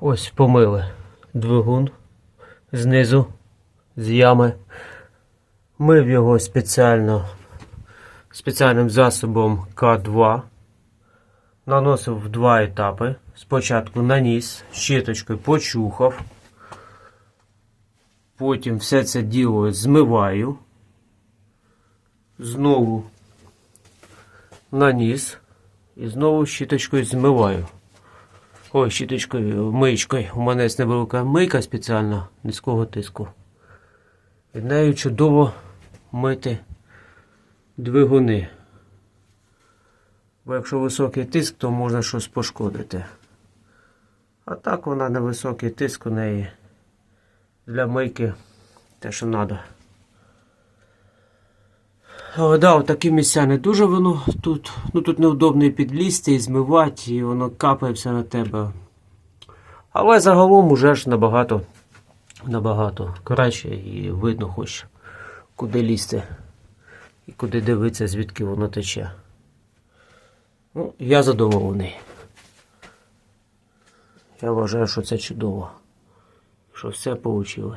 Ось помили двигун знизу, з ями. Мив його спеціально спеціальним засобом К2. Наносив в два етапи. Спочатку наніс, щіточкою почухав. Потім все це діло змиваю. Знову наніс і знову щіточкою змиваю. Ой, щіточкою, миючкою. У мене є невелика мийка спеціальна низького тиску. І нею чудово мити двигуни. Бо якщо високий тиск, то можна щось пошкодити. А так вона на високий тиск у неї для мийки те, що треба. О, да, такі місця не дуже воно тут. Ну тут неудобно і підлізти, і змивати, і воно капає все на тебе. Але загалом уже ж набагато, набагато краще і видно хоч куди лізти і куди дивитися, звідки воно тече. Ну, я задоволений. Я вважаю, що це чудово. Що все вийшло.